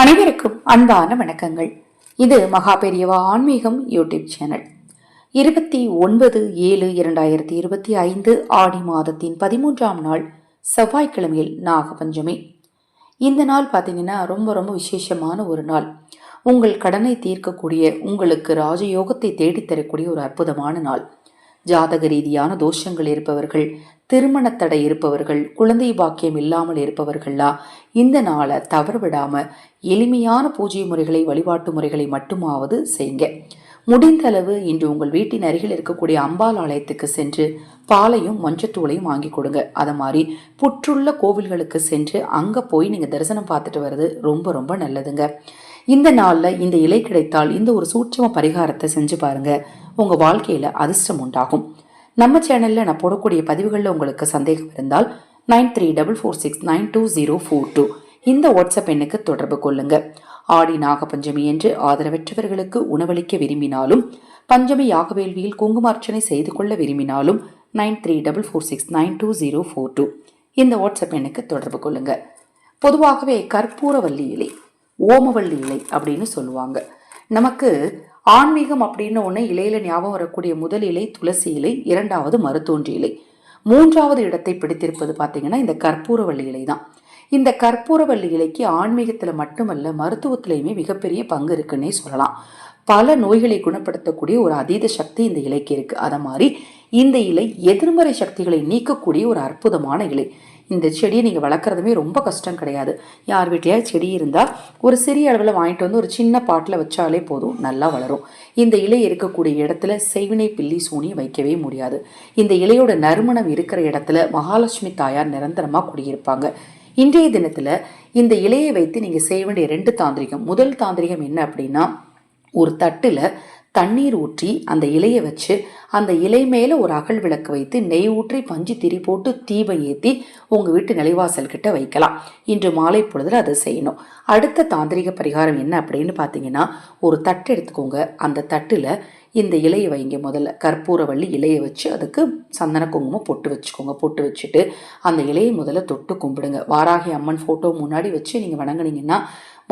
அனைவருக்கும் அன்பான வணக்கங்கள். இது மகா பெரியவா ஆன்மீகம் யூடியூப் சேனல். இருபத்தி ஒன்பது ஏழு இரண்டாயிரத்தி இருபத்தி ஐந்து ஆடி மாதத்தின் பதிமூன்றாம் நாள் செவ்வாய்க்கிழமையில் நாகபஞ்சமி. இந்த நாள் பார்த்தீங்கன்னா ரொம்ப ரொம்ப விசேஷமான ஒரு நாள். உங்கள் கடனை தீர்க்கக்கூடிய உங்களுக்கு ராஜயோகத்தை தேடித்தரக்கூடிய ஒரு அற்புதமான நாள். ஜாதக ரீதியான தோஷங்கள் இருப்பவர்கள் திருமணத்தடை இருப்பவர்கள் குழந்தை பாக்கியம் இல்லாமல் இருப்பவர்கள்லாம் இந்த நாளை தவறு விடாமல் எளிமையான பூஜை முறைகளை வழிபாட்டு முறைகளை மட்டுமாவது செய்யுங்க முடிந்த அளவு இன்று உங்கள் வீட்டின் அருகில் இருக்கக்கூடிய அம்பாள் ஆலயத்துக்கு சென்று பாலையும் மஞ்சத்தூளையும் வாங்கி கொடுங்க. அதை மாதிரி புற்றுள்ள கோவில்களுக்கு சென்று அங்கே போய் நீங்கள் தரிசனம் பார்த்துட்டு வர்றது ரொம்ப ரொம்ப நல்லதுங்க. இந்த நாளில் இந்த இலை கிடைத்தால் இந்த ஒரு சூட்சம பரிகாரத்தை செஞ்சு பாருங்க. உங்கள் வாழ்க்கையில் அதிர்ஷ்டம் உண்டாகும். நம்ம சேனலில் நான் போடக்கூடிய பதிவுகளில் உங்களுக்கு சந்தேகம் இருந்தால் nine three double four six nine two zero four two இந்த வாட்ஸ்அப் எண்ணுக்கு தொடர்பு கொள்ளுங்க. ஆடி நாகபஞ்சமி என்று ஆதரவற்றவர்களுக்கு உணவளிக்க விரும்பினாலும் பஞ்சமி யாகவேள்வியில் குங்குமார்ச்சனை செய்து கொள்ள விரும்பினாலும் nine three double four six nine two zero four two இந்த வாட்ஸ்அப் எண்ணுக்கு தொடர்பு கொள்ளுங்க. பொதுவாகவே கற்பூரவல்லி இலை. ஓமவள்ளி இலை அப்படின்னு சொல்லுவாங்க. நமக்கு ஆன்மீகம் அப்படின்னு ஒன்று இலையில ஞாபகம் வரக்கூடிய முதல் இலை துளசி இலை இரண்டாவது மருத்தோன்றி இலை. மூன்றாவது இடத்தை பிடித்திருப்பது பார்த்தீங்கன்னா இந்த கற்பூரவள்ளி இலை தான் இந்த கற்பூரவள்ளி இலைக்கு ஆன்மீகத்தில் மட்டுமல்ல மருத்துவத்திலையுமே மிகப்பெரிய பங்கு இருக்குன்னே சொல்லலாம். பல நோய்களை குணப்படுத்தக்கூடிய ஒரு அதீத சக்தி இந்த இலைக்கு இருக்குது அதை மாதிரி இந்த இலை எதிர்மறை சக்திகளை நீக்கக்கூடிய ஒரு அற்புதமான இலை. இந்த செடியை நீங்கள் வளர்க்குறதுமே ரொம்ப கஷ்டம் கிடையாது. யார் வீட்லையாவது செடி இருந்தால் ஒரு சிறிய அளவில் வாங்கிட்டு வந்து ஒரு சின்ன பாட்டில் வச்சாலே போதும் நல்லா வளரும். இந்த இலை இருக்கக்கூடிய இடத்துல செய்வினை பில்லி சூனி வைக்கவே முடியாது. இந்த இலையோட நறுமணம் இருக்கிற இடத்துல மகாலட்சுமி தாயார் நிரந்தரமாக குடியிருப்பாங்க. இன்றைய தினத்தில் இந்த இலையை வைத்து நீங்கள் செய்ய வேண்டிய ரெண்டு தாந்திரிகம். முதல் தாந்திரிகம் என்ன அப்படின்னா ஒரு தட்டில் தண்ணீர் ஊற்றி அந்த இலையை வச்சு அந்த இலை மேலே ஒரு அகல் விளக்கு வைத்து நெய் ஊற்றி பஞ்சு திரி போட்டு தீபம் ஏற்றி உங்கள் வீட்டு நிலைவாசல் கிட்ட வைக்கலாம். இன்று மாலை பொழுதில் அதை செய்யணும். அடுத்த தாந்திரிக பரிகாரம் என்ன அப்படின்னு பார்த்தீங்கன்னா ஒரு தட்டு எடுத்துக்கோங்க. அந்த தட்டில் இந்த இலையை வைங்க முதல்ல. கற்பூரவள்ளி இலையை வச்சு அதுக்கு சந்தன குங்குமம் பொட்டு வச்சுக்கோங்க. பொட்டு வச்சுட்டு அந்த இலையை முதல்ல தொட்டு கும்பிடுங்க. வாராகி அம்மன் ஃபோட்டோ முன்னாடி வச்சு நீங்கள் வணங்குனீங்கன்னா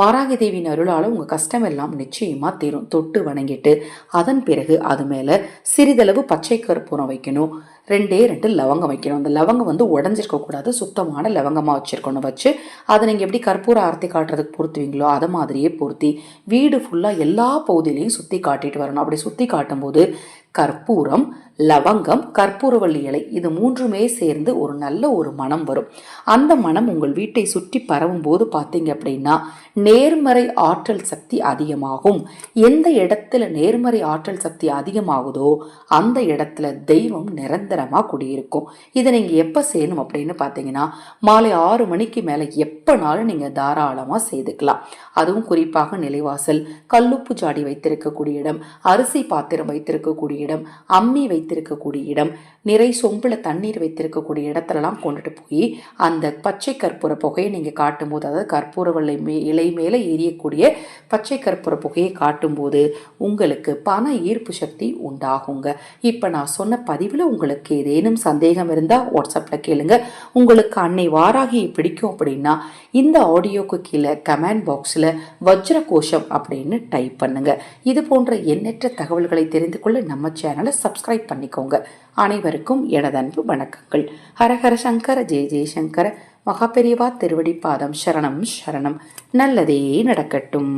வாராகி தேவியின் அருளால் உங்கள் கஷ்டம் எல்லாம் நிச்சயமாக தீரும். தொட்டு வணங்கிட்டு அதன் பிறகு அது மேலே சிறிதளவு பச்சை கற்பூரம் வைக்கணும். ரெண்டே ரெண்டு லவங்கம் வைக்கணும். அந்த லவங்கம் வந்து உடஞ்சிருக்க கூடாது. சுத்தமான லவங்கமாக வச்சுருக்கணும். வச்சு அதை நீங்கள் எப்படி கற்பூர ஆர்த்தி காட்டுறதுக்கு பொருத்துவீங்களோ அதை மாதிரியே பொருத்தி வீடு ஃபுல்லாக எல்லா பகுதியிலையும் சுற்றி காட்டிட்டு வரணும். அப்படி சுற்றி காட்டும்போது கற்பூரம் லவங்கம் கற்பூரவள்ளி இலை இது மூன்றுமே சேர்ந்து ஒரு நல்ல ஒரு மனம் வரும். அந்த மனம் உங்கள் வீட்டை சுற்றி பரவும் போது பார்த்தீங்க அப்படின்னா நேர்மறை ஆற்றல் சக்தி அதிகமாகும். எந்த இடத்துல நேர்மறை ஆற்றல் சக்தி அதிகமாகுதோ அந்த இடத்துல தெய்வம் நிரந்தரமாக குடியிருக்கும். இதை நீங்கள் எப்போ செய்யணும் அப்படின்னு பார்த்தீங்கன்னா மாலை ஆறு மணிக்கு மேலே எப்போனாலும் நீங்கள் தாராளமாக செய்துக்கலாம். அதுவும் குறிப்பாக நிலைவாசல் கல்லுப்பு ஜாடி வைத்திருக்கக்கூடிய இடம் அரிசி பாத்திரம் வைத்திருக்கக்கூடிய இடம் அம்மி வைத்திருக்கக்கூடிய இடம் நிறை சொம்பில் தண்ணீர் வைத்திருக்கக்கூடிய இடத்துலலாம் கொண்டுட்டு போய் அந்த பச்சை கற்பூர புகையை நீங்கள் காட்டும்போது அதாவது கற்பூர வெள்ளை மே இலை மேலே எரியக்கூடிய பச்சை கற்பூர புகையை காட்டும்போது உங்களுக்கு பண ஈர்ப்பு சக்தி உண்டாகுங்க. இப்போ நான் சொன்ன பதிவில் உங்களுக்கு ஏதேனும் சந்தேகம் இருந்தால் வாட்ஸ்அப்பில் கேளுங்க. உங்களுக்கு அன்னை வாராகி பிடிக்கும் அப்படின்னா இந்த ஆடியோக்கு கீழே கமெண்ட் பாக்ஸில் வஜ்ர கோஷம் அப்படின்னு டைப் பண்ணுங்க. இது போன்ற எண்ணற்ற தகவல்களை தெரிந்து கொள்ள நம்ம சேனலை சப்ஸ்கிரைப் பண்ணிக்கோங்க. அனைவருக்கும் எனதன்பு வணக்கங்கள். ஹரஹர சங்கர ஜெய ஜெயசங்கர மகாபெரிவா திருவடி பாதம் சரணம் சரணம். நல்லதே நடக்கட்டும்.